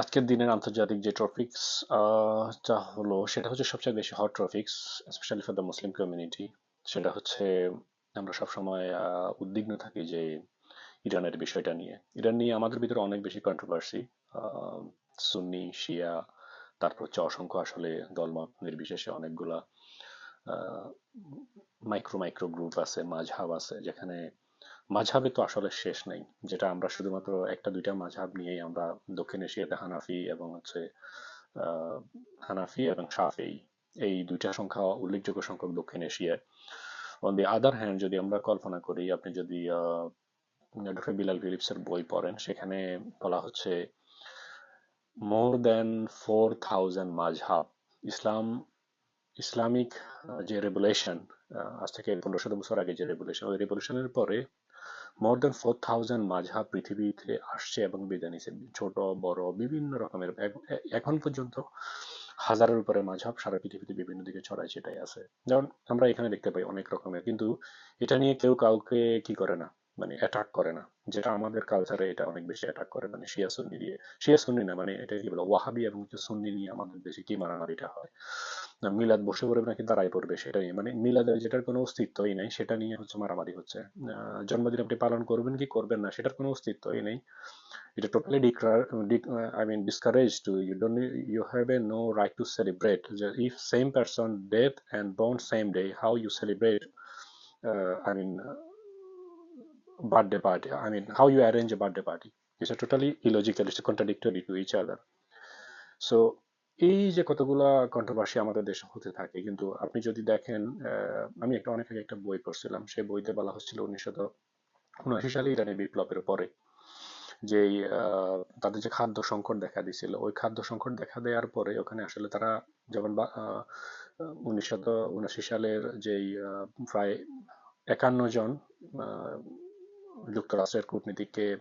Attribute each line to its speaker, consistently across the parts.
Speaker 1: আজকের দিনের আন্তর্জাতিক যে টপিকস যা হলো, সেটা হচ্ছে সবচেয়ে বেশি hot topics specially for the Muslim community সেটা হচ্ছে, আমরা সবসময় উদ্বিগ্ন থাকি যে ইরানের বিষয়টা নিয়ে। ইরান নিয়ে আমাদের ভিতরে অনেক বেশি কন্ট্রোভার্সি সুন্নি, শিয়া, তারপর হচ্ছে অসংখ্য আসলে দলমত নির্বিশেষে অনেকগুলা মাইক্রো মাইক্রো গ্রুপ আছে মাঝহাব আছে, যেখানে মাঝহাবে তো আসলে শেষ নেই। যেটা আমরা শুধুমাত্র একটা, দুইটা মাঝহাব নিয়েই আমরা দক্ষিণ এশিয়াতে হানাফি এবং হচ্ছে হানাফি এবং শাফি এই দুইটা সংখ্যা উল্লেখযোগ্য সংখ্যক দক্ষিণ এশিয়ায়। অন দি আদার হ্যান্ড যদি আমরা কল্পনা করি, আপনি যদি ডক্টর বিলাল ফিলিপসের বই পড়েন, সেখানে বলা হচ্ছে মোর দেন ফোর থাউজেন্ড মাঝহাব ইসলাম, ইসলামিক যে রেগুলেশন আজ থেকে পনেরো শত বছর আগে যে রেগুলেশন ওই রেগুলেশনের পরে মোর দেন ফোর থাউজেন্ড পৃথিবীতে আসছে এবং বিদায় নিছে ছোট, বড়, বিভিন্ন রকমের এখন পর্যন্ত হাজারের উপরে মাঝহাব সারা পৃথিবীতে বিভিন্ন দিকে ছড়ায় সেটাই আছে। যেমন আমরা এখানে দেখতে পাই অনেক রকমের। কিন্তু এটা নিয়ে কেউ কাউকে কি করে না? মানে অ্যাটাক করে না। যেটা আমাদের কালচারে এটা অনেক বেশি অ্যাটাক করে মানে শিয়া সুন্নি দিয়ে। শিয়া সুন্নি না মানে এটা কি বলে, ওয়াহাবি এবং হচ্ছে সুন্নি নিয়ে আমাদের দেশে কি মারামারিটা হয়। মিলাদ বসে পড়বে নাকি দাঁড়ায় পড়বে সেটা নিয়ে মানে মিলাদের যেটার কোনো অস্তিত্বই নাই, সেটা নিয়ে হচ্ছে মারামারি হচ্ছে। জন্মদিন আপনি পালন করবেন কি করবেন না, সেটার কোনো অস্তিত্বই নেই। এটা totally I mean discourage to you don't you have a no right to celebrate if same person death and born same day how you celebrate I mean birthday party. I mean, how you arrange a birthday party it's a totally illogical, it's contradictory to each other. So এই যে কতগুলা controversy আমাদের দেশে হতে থাকে, কিন্তু আপনি যদি দেখেন আমি একটা, অনেক আগে একটা বই পড়ছিলাম, সেই বইতে বলা হচ্ছিল উনিশশো উনআশি সালে ইরানের বিপ্লবের পরে যে তাদের যে খাদ্য সংকট দেখা দিছিল ওই খাদ্য সংকট দেখা দেওয়ার পরে ওখানে আসলে তারা যেমন উনিশশো উনআশি সালের যেই প্রায় একান্ন জন যুক্তরাষ্ট্রের কূটনীতিককে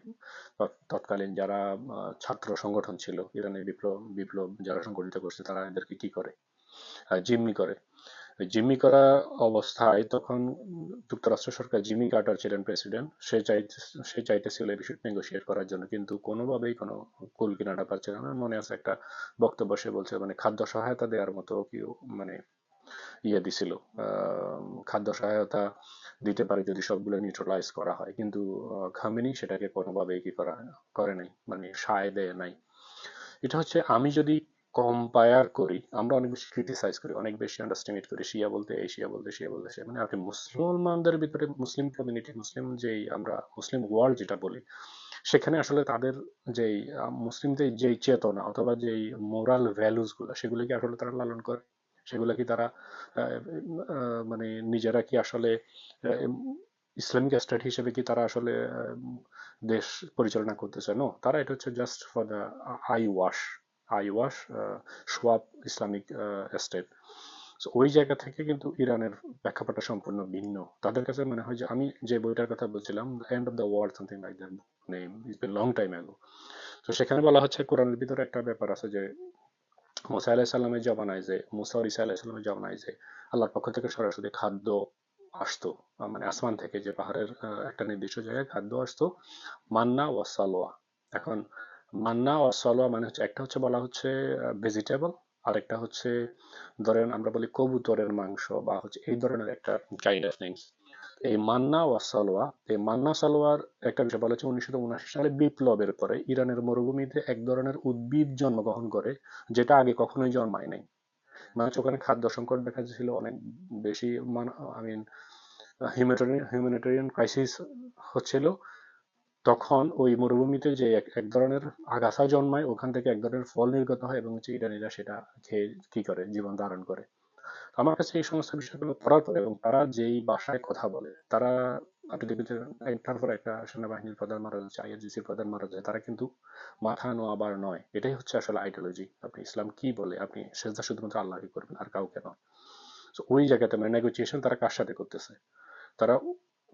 Speaker 1: তৎ- তৎকালীন যারা ছাত্র সংগঠন ছিল ইরানের বিপ্লব বিপ্লব যারা সংগঠিত করছে, তারা এদেরকে কি করে? জিম্মি করে। জিম্মি করা অবস্থায় তখন যুক্তরাষ্ট্র সরকার জিমি কার্টার ছিলেন প্রেসিডেন্ট। সে চাইতে, সে চাইতেছিল এই বিষয়টা নেগোশিয়েট করার জন্য, কিন্তু কোনোভাবেই কোনো কুল কিনারা পাচ্ছে না। মনে আছে একটা বক্তব্য, সে বলছে মানে খাদ্য সহায়তা দেওয়ার মতো কি মানে ইয়ে দিছিল। খাদ্য সহায়তা দিতে পারে যদি সবগুলো নিউট্রালাইজ করা হয়। কিন্তু খামেনি সেটাকে কোনোভাবেই কি করা, করে নাই মানে সায় দেয় নাই। এটা হচ্ছে আমি যদি কম্পায়ার করি, আমরা অনেক বেশি ক্রিটিসাইজ করি, অনেক বেশি আন্ডারস্টিমেট করি, শিয়া বলতে এই, শিয়া বলতে শিয়া বলতে সে মানে আপনি মুসলমানদের ভিতরে, মুসলিম কমিউনিটি মুসলিম যেই আমরা, মুসলিম ওয়ার্ল্ড যেটা বলি, সেখানে আসলে তাদের যেই মুসলিমদের যেই চেতনা অথবা যেই মোরাল ভ্যালুসগুলো সেগুলো কি আসলে তারা লালন করে। সেগুলো কি তারা মানে নিজেরা কি আসলে ইসলামিক স্টেট হিসেবে কি তারা আসলে দেশ পরিচালনা করতেছে? নো তারা এটা হচ্ছে just for the eye wash eye wash swab Islamic State ওই জায়গা থেকে কিন্তু ইরানের প্রেক্ষাপটটা সম্পূর্ণ ভিন্ন। তাদের কাছে মনে হয় যে, আমি যে বইটার কথা বলছিলাম end of the world something like that name is been long time ago তো সেখানে বলা হচ্ছে, কোরআনের ভিতরে একটা ব্যাপার আছে যে মুসা আলাহ সাল্লামের জমানায় যে, মুসা ইসা আলাহ সাল্লামের জমানায় যে, আল্লাহর পক্ষ থেকে সরাসরি খাদ্য আসতো মানে আসমান থেকে যে পাহাড়ের একটা নির্দিষ্ট জায়গায় খাদ্য আসতো, মান্না ও সালোয়া। এখন মান্না ও সালোয়া মানে হচ্ছে, একটা হচ্ছে বলা হচ্ছে ভেজিটেবল আর একটা হচ্ছে ধরেন আমরা বলি কবুতরের মাংস বা হচ্ছে এই ধরনের একটা অফ থিংস এই মান্না ও সালোয়া, এই মান্না সালোয়ার একটা বিষয় বলা হচ্ছে উনিশশো সালে বিপ্লবের পরে ইরানের মরুভূমিতে এক ধরনের উদ্ভিদ জন্মগ্রহণ করে, যেটা আগে কখনোই জন্মায় নাই। মানে ওখানে খাদ্য সংকট দেখা যাচ্ছিল অনেক বেশি আই মিন হিউম্যানিটেরিয়ান ক্রাইসিস হচ্ছিল। তখন ওই মরুভূমিতে যে এক ধরনের আগাছা জন্মায়, ওখান থেকে এক ধরনের ফল নির্গত হয় এবং হচ্ছে ইরানিরা সেটা খেয়ে কি করে, জীবন ধারণ করে। আমার কাছে এই সমস্ত বিষয়গুলো পড়ার পরে এবং তারা যেই ভাষায় কথা বলে, তারা আপনি দেখবেন একটার পর একটা সেনাবাহিনীর প্রধান মারা যাচ্ছে আইএসজিসির প্রধান মারা যায় তারা কিন্তু মাথা নোয়াবার নয়। এটাই হচ্ছে আসলে আইডিওলজি আপনি ইসলাম কি বলে? আপনি সেজদা শুধুমাত্র আল্লাহকে করবেন, আর কাউকে নয়। তো ওই জায়গাতে মানে নেগোসিয়েশন তারা কার সাথে করতেছে? তারা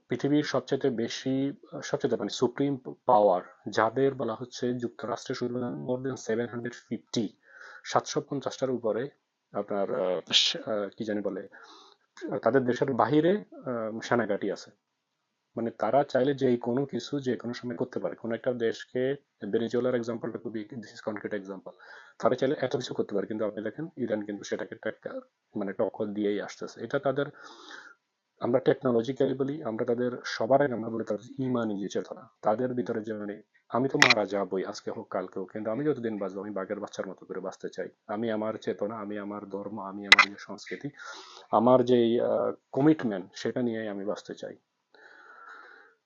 Speaker 1: পৃথিবীর সবচেয়ে বেশি সবচেয়ে মানে সুপ্রিম পাওয়ার যাদের বলা হচ্ছে যুক্তরাষ্ট্রে শুধু more than seven hundred fifty সাতশো পঞ্চাশটার উপরে আপনার কি জানি বলে তাদের দেশের বাহিরে সেনাঘাঁটি আছে। মানে তারা চাইলে যে কোনো কিছু যে কোনো সময় করতে পারে। কোনো একটা দেশকে ভেনেজুয়েলার এক্সাম্পলটা খুবই দিস ইজ কনক্রিট এক্সাম্পল তারা চাইলে এত কিছু করতে পারে কিন্তু আপনি দেখেন ইরান কিন্তু সেটাকে একটা মানে টক্কর দিয়েই আসতেছে। এটা তাদের আমরা টেকনোলজিক্যালি বলি আমরা তাদের সবার আগে আমরা বলি তাদের ইমানি যে চেতনা তাদের ভিতরে যে মানে আমি তো মারা যাবই, আজকে হোক কালকে হোক কিন্তু আমি যতদিন বাঁচবো, আমি বাঘের বাচ্চার মতো করে বাঁচতে চাই। আমি আমার চেতনা, আমি আমার ধর্ম, আমি আমার যে সংস্কৃতি, আমার যে কমিটমেন্ট সেটা নিয়ে আমি বাঁচতে চাই।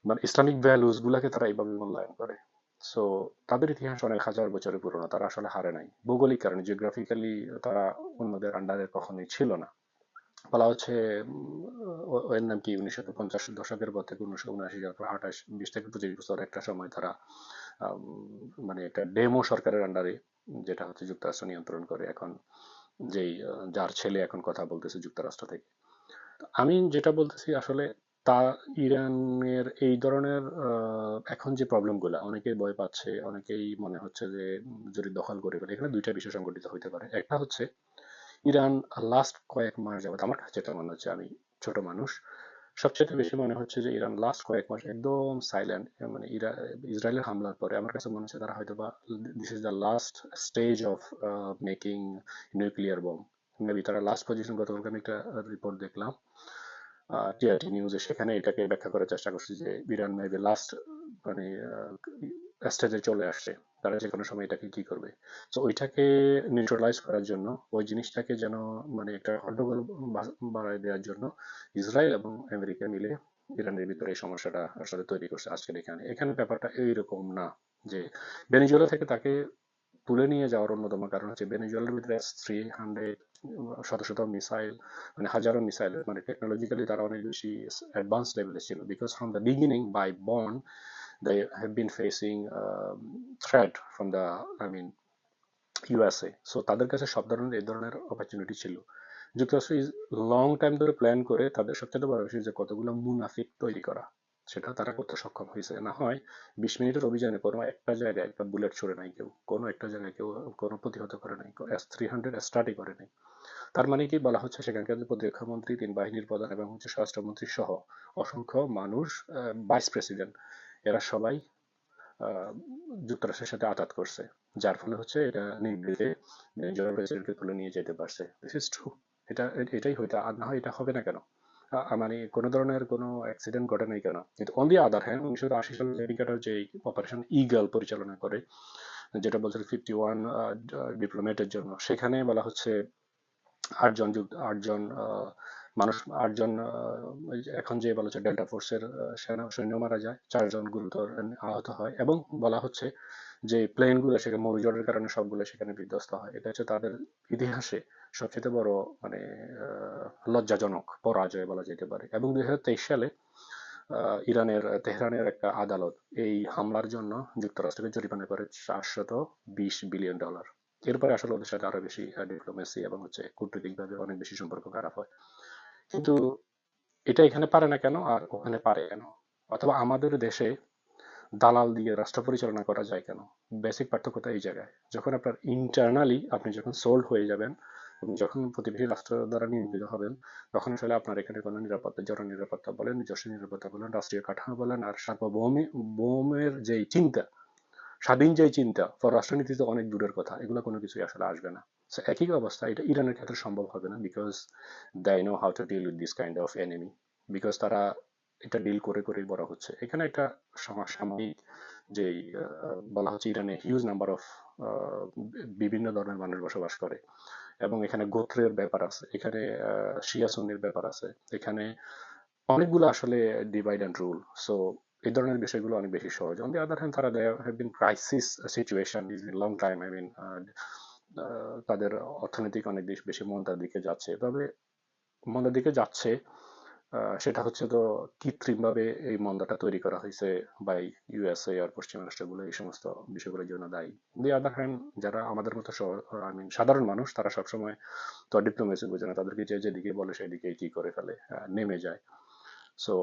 Speaker 1: মানে ইসলামিক ভ্যালুস গুলাকে তারা এইভাবে মূল্যায়ন করে। সো তাদের ইতিহাস অনেক হাজার বছরের পুরনো, তারা আসলে হারে নাই। ভৌগোলিক কারণে জিওগ্রাফিক্যালি তারা অন্যদের আন্ডারে কখনোই ছিল না। বলা হচ্ছে কি, উনিশশো পঞ্চাশ দশকের পর থেকে উনিশশো উনআশি আঠাশ, বিশ থেকে পঁচিশ বছর একটা সময় তারা মানে একটা ডেমো সরকারের আন্ডারে যেটা হচ্ছে যুক্তরাষ্ট্র নিয়ন্ত্রণ করে এখন, যেই যার ছেলে এখন কথা বলতেছে যুক্তরাষ্ট্র থেকে। আমি যেটা বলতেছি আসলে তা ইরানের এই ধরনের এখন যে প্রবলেমগুলো অনেকেই ভয় পাচ্ছে, অনেকেই মনে হচ্ছে যে, যদি দখল করে ফেলে, এখানে দুইটা বিষয় সংগঠিত হতে পারে। একটা হচ্ছে ইরান লাস্ট কয়েক মাস যাবত আমার কাছে যেটা মনে হচ্ছে আমি ছোট মানুষ সবচেয়ে বেশি মনে হচ্ছে যে ইরান লাস্ট কয়েক মাস একদম সাইলেন্ট মানে ইসরায়েলের হামলার পরে আমার কাছে মনে হচ্ছে তারা হয়তো বা this is the last stage of making nuclear bomb maybe তারা লাস্ট পজিশন গতকালকে আমি একটা রিপোর্ট দেখলাম। টিআরটি নিউজে সেখানে এটাকে ব্যাখ্যা করার চেষ্টা করছে যে ইরান মেবি লাস্ট মানে স্টেজে চলে আসছে তারা যে কোনো সময় এটাকে কি করবে। তো ওইটাকে নিউট্রালাইজ করার জন্য, ওই জিনিসটাকে যেন মানে একটা হট্টগোল বাড়ায় দেওয়ার জন্য ইসরায়েল এবং আমেরিকা মিলে ইরানের ভিতরে এই সমস্যাটা আসলে তৈরি করছে আজকের এখানে। এখানে ব্যাপারটা এইরকম না যে বেনিজুয়েলা থেকে তাকে তুলে নিয়ে যাওয়ার অন্যতম কারণ হচ্ছে বেনিজুয়েলার ভিতরে থ্রি হান্ড্রেড শত শত মিসাইল মানে হাজারো মিসাইল মানে টেকনোলজিক্যালি তারা অনেক বেশি অ্যাডভান্স লেভেলে ছিল। Because from the beginning by born they have been facing uh, threat from the I mean USA so তাদের কাছে সব ধরনের এই ধরনের অপরচুনিটি ছিল। যুক্তরাষ্ট্র লং টাইম ধরে প্ল্যান করে তাদের সবচেয়ে বড় বিষয় যে কতগুলো মুনাফিক তৈরি করা সেটা তারা করতে সক্ষম হয়েছে। না হয় বিশ মিনিটের অভিযানে কোনো একটা জায়গায় একটা বুলেট ছড়ে নাই কেউ কোনো একটা জায়গায় কেউ কোনো প্রতিহত করে নাই এস থ্রি হান্ড্রেড স্টার্টই করে নাই। তার মানে কি বলা হচ্ছে সেখানকার প্রতিরক্ষা তিন বাহিনীর প্রধান এবং হচ্ছে স্বরাষ্ট্রমন্ত্রী সহ অসংখ্য মানুষ ভাইস প্রেসিডেন্ট এরা সবাই যুক্তরাষ্ট্রের সাথে আঘাত করছে, যার ফলে হচ্ছে এটা নির্বিঘ্নে জেনারেল প্রেসিডেন্টকে তুলে নিয়ে যেতে পারছে। দিস ইজ ট্রু এটা, এটাই হইতে আর না হয় এটা হবে না কেন? মানে কোনো ধরনের কোনো অ্যাক্সিডেন্ট ঘটে নাই কেন? কিন্তু অন দি আদার হ্যান্ড উনিশশো আশি সালে আমেরিকাটার যে অপারেশন ইগল পরিচালনা করে, যেটা বলছে ফিফটি ওয়ান ডিপ্লোমেটের জন্য, সেখানে বলা হচ্ছে আটজন আটজন মানুষ আটজন এখন যে বলা হচ্ছে ডেল্টা ফোর্সের সেনা সৈন্য মারা যায়, চারজন গুরুতর আহত হয় এবং বলা হচ্ছে যে প্লেনগুলো সেখানে মরুজটের কারণে সবগুলো সেখানে বিধ্বস্ত হয়। এটা হচ্ছে তাদের ইতিহাসে সবচেয়ে বড় মানে লজ্জাজনক পরাজয় বলা যেতে পারে। এবং দুই হাজার তেইশ সালে ইরানের, তেহরানের একটা আদালত এই হামলার জন্য যুক্তরাষ্ট্রকে জরিমানা করে চারশত বিশ বিলিয়ন ডলার। এরপরে আসলে ওদের সাথে আরও বেশি ডিপ্লোমেসি এবং হচ্ছে কূটনৈতিকভাবে অনেক বেশি সম্পর্ক খারাপ হয়। কিন্তু এটা এখানে পারে না কেন? আর ওখানে পারে কেন? অথবা আমাদের দেশে দালাল দিয়ে রাষ্ট্র পরিচালনা করা যায় কেন? বেসিক পার্থক্যতা এই জায়গায়। যখন আপনার ইন্টারনালি আপনি যখন সোল্ড হয়ে যাবেন যখন প্রতিবেশী রাষ্ট্র দ্বারা নিয়ন্ত্রিত হবেন, তখন আসলে আপনার এখানে কোনো নিরাপত্তা জন নিরাপত্তা বলেন নিজস্ব নিরাপত্তা বলেন, রাষ্ট্রীয় কাঠামো বলেন, আর সার্বভৌমের যেই চিন্তা, স্বাধীন যে চিন্তা রাষ্ট্রনীতিতে অনেক দূরের কথা, এগুলো কোনো কিছুই আসলে আসবে না। সো একই অবস্থা, এটা ইরানের ক্ষেত্রে সম্ভব হবে না because they know how to deal with this kind of enemy because তারা এটা ডিল করে করে বড় হচ্ছে। এখানে একটা সাময়িক যে বলা হচ্ছে ইরানে হিউজ নাম্বার অফ বিভিন্ন ধরনের মানুষ বসবাস করে, এবং এখানে গোত্রের ব্যাপার আছে, এখানে শিয়া সুন্নির ব্যাপার আছে, এখানে অনেকগুলো আসলে ডিভাইড অ্যান্ড রুল সো এই ধরনের বিষয়গুলো অনেক বেশি সহজ। অন দি আদার হ্যান্ড তারা there have been crisis situation is long time I mean তাদের অর্থনৈতিক অনেক বেশি মন্দার দিকে যাচ্ছে। তবে মন্দার দিকে যাচ্ছে সেটা হচ্ছে তো কৃত্রিমভাবে এই মন্দাটা তৈরি করা হয়েছে বাই ইউএসএ আর পশ্চিমা রাষ্ট্রগুলো এই সমস্ত বিষয়গুলোর জন্য দায়ী। দি আদার হ্যান্ড যারা আমাদের মতো আই মিন সাধারণ মানুষ, তারা সবসময় তো ডিপ্লোমেসি বোঝে না। তাদেরকে যে যেদিকে বলে সেদিকে কি করে ফেলে নেমে যায়। সো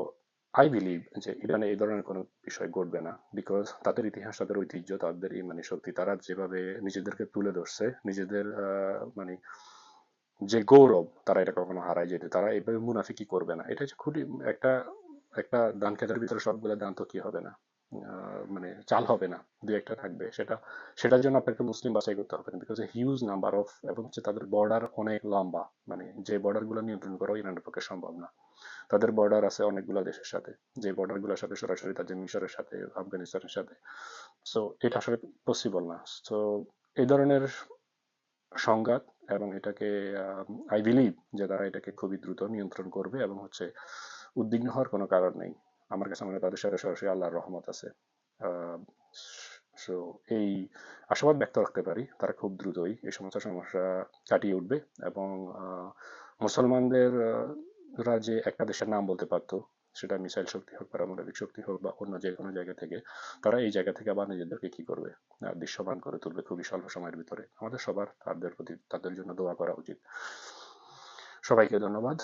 Speaker 1: আই বিলিভ যে ইরানে এই ধরনের কোনো বিষয় ঘটবে না বিকজ তাদের ইতিহাস, তাদের ঐতিহ্য, তাদের এই মানে শক্তি, তারা যেভাবে নিজেদেরকে তুলে ধরছে, নিজেদের মানে যে গৌরব তারা এটা কখনো হারায় যেতে, তারা এইভাবে মুনাফিকি করবে না। এটা হচ্ছে খুবই একটা একটা ধান খেতের ভিতরে সবগুলো ধান তো কি হবে না? মানে চাল হবে না, দু একটা থাকবে। সেটা, সেটার জন্য আপনাকে মুসলিম বাছাই করতে হবে বিকজ হিউজ নাম্বার অফ এবং হচ্ছে তাদের বর্ডার অনেক লম্বা মানে যে বর্ডারগুলো নিয়ন্ত্রণ করা ইরানের পক্ষে সম্ভব না। তাদের বর্ডার আছে অনেকগুলো দেশের সাথে। যে বর্ডারগুলোর সাথে সরাসরি তাদের মিশরের সাথে, আফগানিস্তানের সাথে। সো এটা আসলে পসিবল না। সো এই ধরনের সংঘাত এবং এটাকে আই বিলিভ যে তারা এটাকে খুবই দ্রুত নিয়ন্ত্রণ করবে এবং হচ্ছে উদ্বিগ্ন হওয়ার কোনো কারণ নেই। আমার কাছে মনে হয় তাদের সাথে সরাসরি আল্লাহর রহমত আছে। সো এই আশাবাদ ব্যক্ত রাখতে পারি, তারা খুব দ্রুতই এই সমস্ত সমস্যা কাটিয়ে উঠবে এবং মুসলমানদের আহ, রা যে একটা দেশের নাম বলতে পারতো সেটা মিসাইল শক্তি হোক পারমাণবিক শক্তি হোক বা অন্য যে কোনো জায়গা থেকে তারা এই জায়গা থেকে আবার নিজেদেরকে কি করবে? দৃশ্যমান করে তুলবে খুবই স্বল্প সময়ের ভিতরে। আমাদের সবার তাদের প্রতি তাদের জন্য দোয়া করা উচিত। সবাইকে ধন্যবাদ।